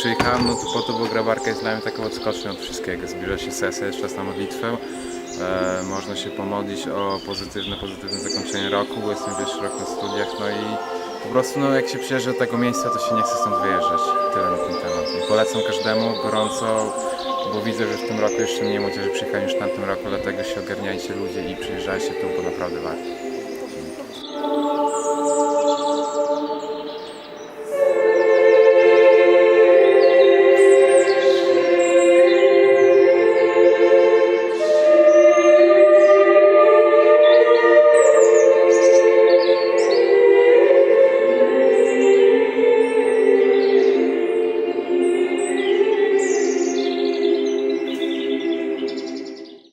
przyjechałem no to po to, bo grabarka jest dla mnie taką odskocznią od wszystkiego. Zbliża się sesja, jest czas na modlitwę. E, można się pomodlić o pozytywne, pozytywne zakończenie roku, bo jestem pierwszy rok na studiach, no i po prostu no, jak się przyjeżdża do tego miejsca, to się nie chce stąd wyjeżdżać. Tyle na ten temat. I polecam każdemu gorąco, bo widzę, że w tym roku jeszcze mniej młodzieży przyjechali niż w tamtym roku, dlatego się ogarniajcie ludzie i przyjeżdżajcie tu, bo naprawdę warto.